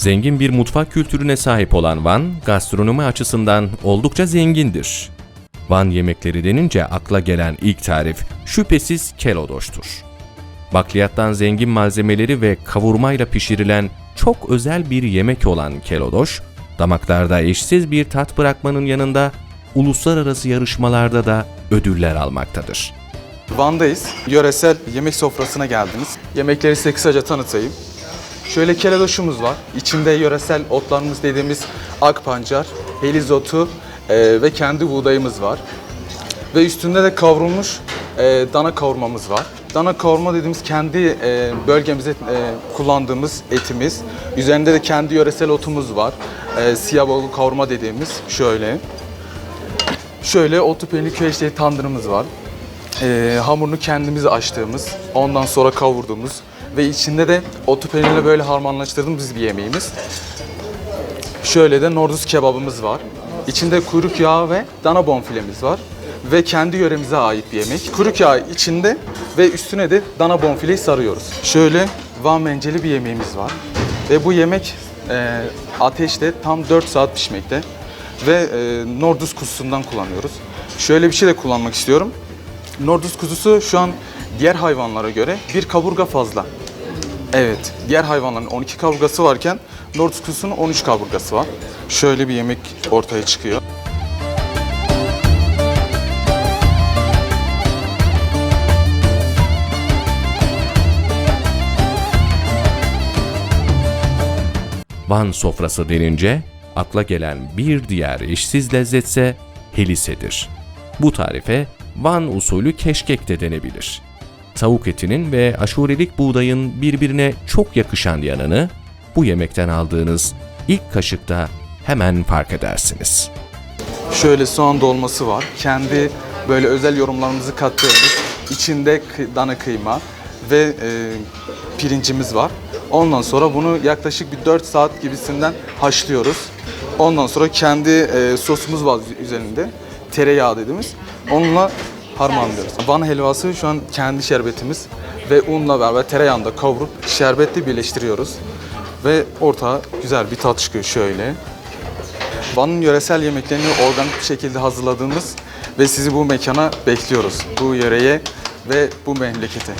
Zengin bir mutfak kültürüne sahip olan Van, gastronomi açısından oldukça zengindir. Van yemekleri denince akla gelen ilk tarif şüphesiz kelodoştur. Bakliyattan zengin malzemeleri ve kavurmayla pişirilen çok özel bir yemek olan kelodoş, damaklarda eşsiz bir tat bırakmanın yanında uluslararası yarışmalarda da ödüller almaktadır. Van'dayız. Yöresel yemek sofrasına geldiniz. Yemekleri size kısaca tanıtayım. Şöyle keledoşumuz var. İçinde yöresel otlarımız dediğimiz akpancar, helizotu e, ve kendi buğdayımız var. Ve üstünde de kavrulmuş e, dana kavurmamız var. Dana kavurma dediğimiz kendi e, bölgemizde e, kullandığımız etimiz. Üzerinde de kendi yöresel otumuz var. E, siyah balık kavurma dediğimiz şöyle. Şöyle otu peynir köşeli tandırımız var. Ee, hamurunu kendimiz açtığımız, ondan sonra kavurduğumuz ve içinde de otu peynirle böyle harmanlaştırdığımız bir yemeğimiz. Şöyle de norduz kebabımız var. İçinde kuyruk yağı ve dana bonfilemiz var. Ve kendi yöremize ait bir yemek. Kuyruk yağı içinde ve üstüne de dana bonfileyi sarıyoruz. Şöyle van menceli bir yemeğimiz var. Ve bu yemek e, ateşte tam 4 saat pişmekte. Ve e, norduz kuzusundan kullanıyoruz. Şöyle bir şey de kullanmak istiyorum. Norduz kuzusu şu an diğer hayvanlara göre bir kaburga fazla. Evet, diğer hayvanların 12 kaburgası varken kuzusunun 13 kaburgası var. Şöyle bir yemek ortaya çıkıyor. Van sofrası denince akla gelen bir diğer eşsiz lezzetse helisedir. Bu tarife Van usulü keşkek de denebilir. Tavuk etinin ve aşurelik buğdayın birbirine çok yakışan yanını bu yemekten aldığınız ilk kaşıkta hemen fark edersiniz. Şöyle soğan dolması var. Kendi böyle özel yorumlarımızı kattığımız içinde dana kıyma ve e, pirincimiz var. Ondan sonra bunu yaklaşık bir 4 saat gibisinden haşlıyoruz. Ondan sonra kendi e, sosumuz var üzerinde. Tereyağı dediğimiz. Onunla harmanlıyoruz. Van helvası şu an kendi şerbetimiz ve unla beraber tereyağında kavurup şerbetle birleştiriyoruz. Ve ortaya güzel bir tat çıkıyor şöyle. Van'ın yöresel yemeklerini organik bir şekilde hazırladığımız ve sizi bu mekana bekliyoruz. Bu yöreye ve bu memlekete.